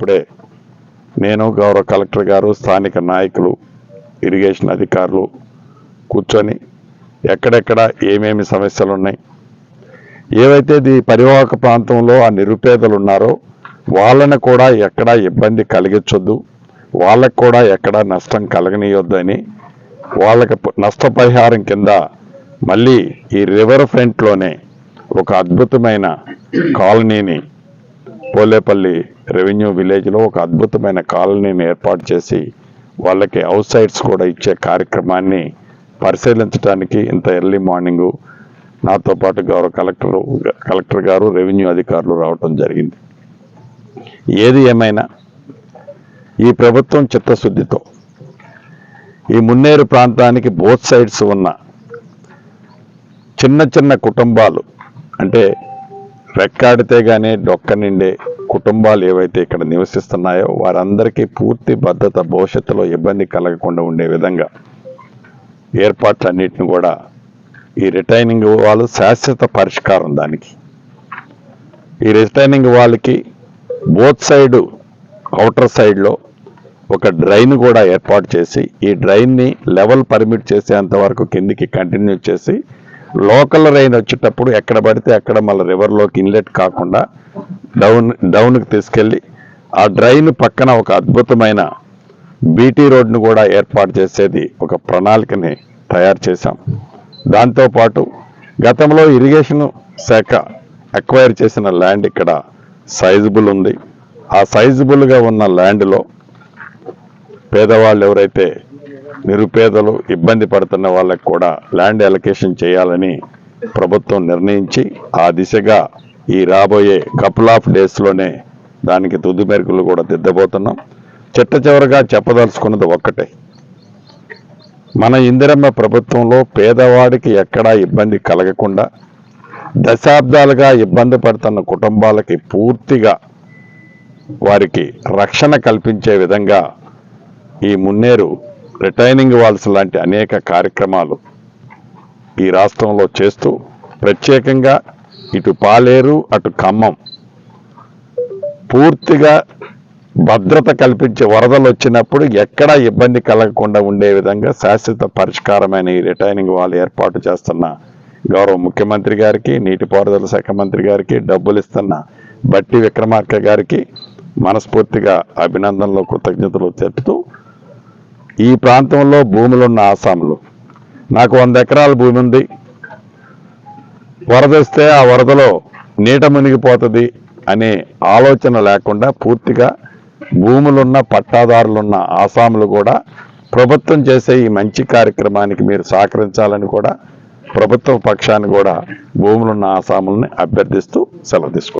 ఇప్పుడే నేను గౌరవ కలెక్టర్ గారు స్థానిక నాయకులు ఇరిగేషన్ అధికారులు కూర్చొని ఎక్కడెక్కడ ఏమేమి సమస్యలు ఉన్నాయి ఏవైతే ఈ పరివాహక ప్రాంతంలో ఆ నిరుపేదలు ఉన్నారో వాళ్ళని కూడా ఎక్కడా ఇబ్బంది కలిగించొద్దు వాళ్ళకు కూడా ఎక్కడా నష్టం కలగనీయొద్దని వాళ్ళకి నష్టపరిహారం కింద మళ్ళీ ఈ రివర్ ఫ్రంట్లోనే ఒక అద్భుతమైన కాలనీని పోలేపల్లి రెవెన్యూ విలేజ్లో ఒక అద్భుతమైన కాలనీని ఏర్పాటు చేసి వాళ్ళకి అవుట్ సైడ్స్ కూడా ఇచ్చే కార్యక్రమాన్ని పరిశీలించడానికి ఇంత ఎర్లీ మార్నింగు నాతో పాటు గౌరవ కలెక్టర్ కలెక్టర్ గారు రెవెన్యూ అధికారులు రావటం జరిగింది. ఏది ఏమైనా ఈ ప్రభుత్వం చిత్తశుద్ధితో ఈ మున్నేరు ప్రాంతానికి బోత్ సైడ్స్ ఉన్న చిన్న చిన్న కుటుంబాలు అంటే రెక్కాడితే కానీ డొక్క నిండే కుటుంబాలు ఏవైతే ఇక్కడ నివసిస్తున్నాయో వారందరికీ పూర్తి భద్రత భవిష్యత్తులో ఇబ్బంది కలగకుండా ఉండే విధంగా ఏర్పాట్లన్నిటిని కూడా ఈ రిటైనింగ్ వాళ్ళు శాశ్వత పరిష్కారం దానికి. ఈ రిటైనింగ్ వాళ్ళకి బోత్ సైడు అవుటర్ సైడ్లో ఒక డ్రైన్ కూడా ఏర్పాటు చేసి ఈ డ్రైన్ని లెవెల్ పర్మిట్ చేసేంత వరకు కిందికి కంటిన్యూ చేసి లోకల్ రైన్ వచ్చేటప్పుడు ఎక్కడ పడితే అక్కడ మళ్ళీ రివర్లోకి ఇన్లెట్ కాకుండా డౌన్ డౌన్కి తీసుకెళ్ళి ఆ డ్రైన్ పక్కన ఒక అద్భుతమైన బీటీ రోడ్ను కూడా ఏర్పాటు చేసేది ఒక ప్రణాళికని తయారు చేశాం. దాంతోపాటు గతంలో ఇరిగేషన్ శాఖ అక్వైర్ చేసిన ల్యాండ్ ఇక్కడ సైజబుల్ ఉంది. ఆ సైజబుల్గా ఉన్న ల్యాండ్లో పేదవాళ్ళు ఎవరైతే నిరుపేదలు ఇబ్బంది పడుతున్న వాళ్ళకి కూడా ల్యాండ్ అలొకేషన్ చేయాలని ప్రభుత్వం నిర్ణయించి ఆ దిశగా ఈ రాబోయే కపుల్ ఆఫ్ డేస్లోనే దానికి తుది మెరుగులు కూడా దిద్దబోతున్నాం. చిట్ట చివరగా చెప్పదలుచుకున్నది ఒక్కటే. మన ఇందిరమ్మ ప్రభుత్వంలో పేదవాడికి ఎక్కడా ఇబ్బంది కలగకుండా దశాబ్దాలుగా ఇబ్బంది పడుతున్న కుటుంబాలకి పూర్తిగా వారికి రక్షణ కల్పించే విధంగా ఈ మున్నేరు రిటైనింగ్ వాల్స్ లాంటి అనేక కార్యక్రమాలు ఈ రాష్ట్రంలో చేస్తూ ప్రత్యేకంగా ఇటు పాలేరు అటు ఖమ్మం పూర్తిగా భద్రత కల్పించే వరదలు వచ్చినప్పుడు ఎక్కడా ఇబ్బంది కలగకుండా ఉండే విధంగా శాశ్వత పరిష్కారమైన ఈ రిటైనింగ్ వాల్ ఏర్పాటు చేస్తున్న గౌరవ ముఖ్యమంత్రి గారికి నీటిపారుదల శాఖ మంత్రి గారికి డబ్బులు ఇస్తున్న బట్టి విక్రమార్క గారికి మనస్ఫూర్తిగా అభినందనలు కృతజ్ఞతలు తెలుపుతూ ఈ ప్రాంతంలో భూములున్న ఆసాములు. నాకు వంద ఎకరాల భూమి ఉంది. వరదొస్తే ఆ వరదలో నీట మునిగిపోతుంది అనే ఆలోచన లేకుండా పూర్తిగా భూములున్న పట్టాదారులున్న ఆసాములు కూడా ప్రభుత్వం చేసే ఈ మంచి కార్యక్రమానికి మీరు సహకరించాలని కూడా ప్రభుత్వ పక్షాన్ని కూడా భూములున్న ఆసాములని అభ్యర్థిస్తూ సెలవు తీసుకుంటాం